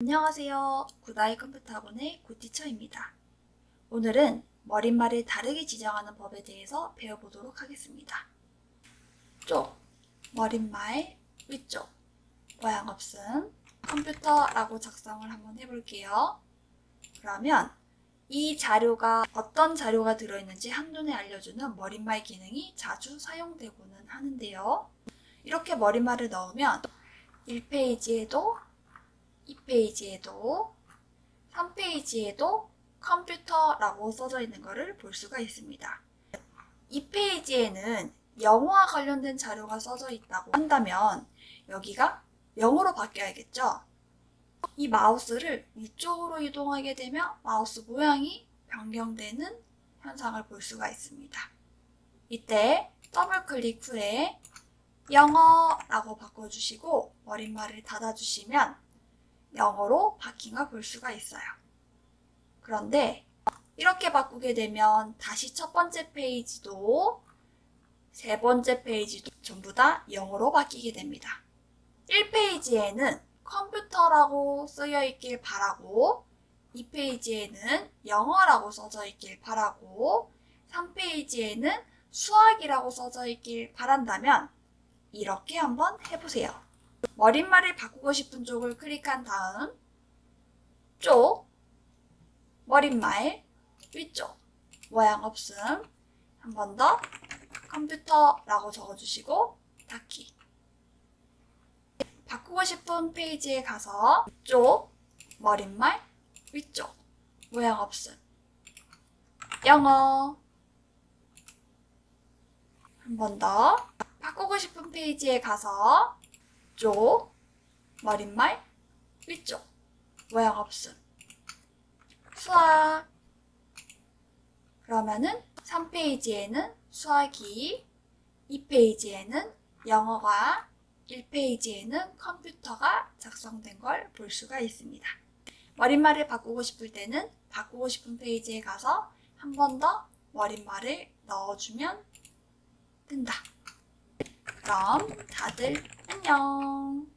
안녕하세요. 구다이 컴퓨터 학원의 구티처입니다. 오늘은 머릿말을 다르게 지정하는 법에 대해서 배워보도록 하겠습니다. 쪽, 머릿말, 위쪽, 모양 없음, 컴퓨터라고 작성을 한번 해볼게요. 그러면 이 자료가 어떤 자료가 들어있는지 한눈에 알려주는 머릿말 기능이 자주 사용되고는 하는데요. 이렇게 머릿말을 넣으면 1페이지에도 2페이지에도 3페이지에도 컴퓨터라고 써져 있는 것을 볼 수가 있습니다. 2페이지에는 영어와 관련된 자료가 써져 있다고 한다면 여기가 영어로 바뀌어야겠죠? 이 마우스를 위쪽으로 이동하게 되면 마우스 모양이 변경되는 현상을 볼 수가 있습니다. 이때 더블 클릭 후에 영어라고 바꿔주시고 머릿말을 닫아주시면 영어로 바뀐 걸 볼 수가 있어요. 그런데 이렇게 바꾸게 되면 다시 첫 번째 페이지도 세 번째 페이지도 전부 다 영어로 바뀌게 됩니다. 1페이지에는 컴퓨터라고 쓰여 있길 바라고 2페이지에는 영어라고 써져 있길 바라고 3페이지에는 수학이라고 써져 있길 바란다면 이렇게 한번 해보세요. 머릿말을 바꾸고 싶은 쪽을 클릭한 다음 쪽, 머릿말, 위쪽, 모양 없음 한 번 더 컴퓨터라고 적어주시고 닫기. 바꾸고 싶은 페이지에 가서 쪽, 머릿말, 위쪽, 모양 없음. 영어. 한 번 더 바꾸고 싶은 페이지에 가서 쪽, 머릿말, 위쪽, 모양 없음. 수학. 그러면은 3페이지에는 수학이, 2페이지에는 영어가, 1페이지에는 컴퓨터가 작성된 걸 볼 수가 있습니다. 머릿말을 바꾸고 싶을 때는 바꾸고 싶은 페이지에 가서 한 번 더 머릿말을 넣어주면 된다. 그럼 다들 안녕.